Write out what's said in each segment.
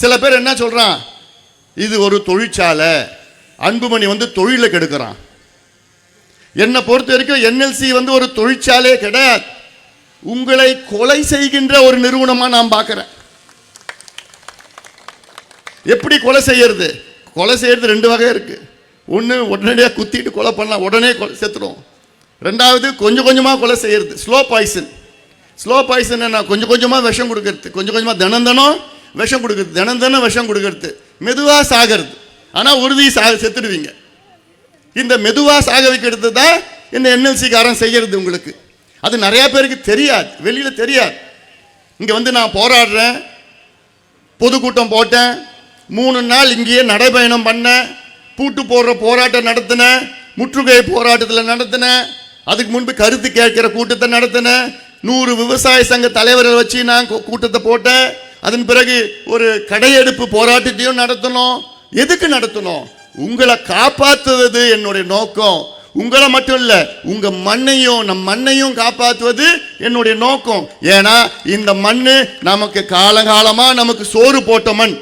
சில பேர் என்ன சொல்கிறான் இது ஒரு தொழிற்சாலை. அன்புமணி வந்து தொழிலை கெடுக்கிறான். என்னை பொறுத்த வரைக்கும் என்எல்சி வந்து ஒரு தொழிற்சாலையே கிடையாது. உங்களை கொலை செய்கின்ற ஒரு நிறுவனமாக நான் பார்க்குறேன். எப்படி கொலை செய்யறது? கொலை செய்யறது ரெண்டு வகை இருக்கு. ஒன்று உடனடியாக குத்திட்டு கொலை பண்ணலாம். உடனே கொலை செத்துடும் ரெண்டாவது கொஞ்சம் கொஞ்சமாக கொலை செய்யறது. ஸ்லோ பாய்சன் ஸ்லோ பாய்சன் என்ன கொஞ்சம் கொஞ்சமாக விஷம் கொடுக்கறது. கொஞ்சம் கொஞ்சமாக தினம் தினம் விஷம் கொடுக்கறது தினம் தினம் விஷம் கொடுக்கறது. மெதுவாக சாகிறது. ஆனால் உறுதி சாக செத்துடுவீங்க. இந்த மெதுவாக சாக வைக்கிறது தான் இந்த என்எல்சிக்காரன் செய்கிறது உங்களுக்கு. அது நிறையா பேருக்கு தெரியாது. வெளியில் தெரியாது. இங்கே வந்து நான் போராடுறேன். பொதுக்கூட்டம் போட்டேன். மூணு நாள் இங்கேயே நடைபயணம் பண்ணேன். பூட்டு போடுற போராட்டம் நடத்தினேன். முற்றுகை போராட்டத்தில் நடத்தினேன். அதுக்கு முன்பு கருத்து கேட்கிற கூட்டத்தை நடத்தினேன். நூறு விவசாய சங்க தலைவர்கள் வச்சு நான் கூட்டத்தை போட்டேன். அதன் பிறகு ஒரு கடையெடுப்பு போராட்டத்தையும் நடத்தணும். எதுக்கு நடத்தணும்? உங்களை காப்பாற்றுவது என்னுடைய நோக்கம். உங்களை மட்டும் இல்லை உங்கள் மண்ணையும் நம் மண்ணையும் காப்பாற்றுவது என்னுடைய நோக்கம். ஏன்னா இந்த மண் நமக்கு காலகாலமாக நமக்கு சோறு போட்ட மண்.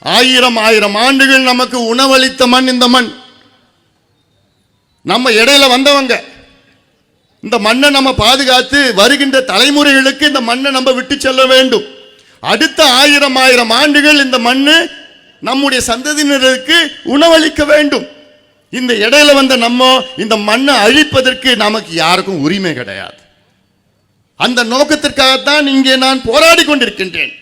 ஆயிரம் ஆயிரம் ஆண்டுகள் நமக்கு உணவளித்த மண் இந்த மண். நம்ம இடையில வந்தவங்க. இந்த மண்ணை நம்ம பாதுகாத்து வருகின்ற தலைமுறைகளுக்கு இந்த மண்ணை நம்ம விட்டு செல்ல வேண்டும். அடுத்த ஆயிரம் ஆயிரம் ஆண்டுகள் இந்த மண்ணு நம்முடைய சந்ததியினருக்கு உணவளிக்க வேண்டும். இந்த இடையில வந்த நம்ம இந்த மண்ணை அழிப்பதற்கு நமக்கு யாருக்கும் உரிமை கிடையாது. அந்த நோக்கத்திற்காகத்தான் இங்கே நான் போராடி கொண்டிருக்கின்றேன்.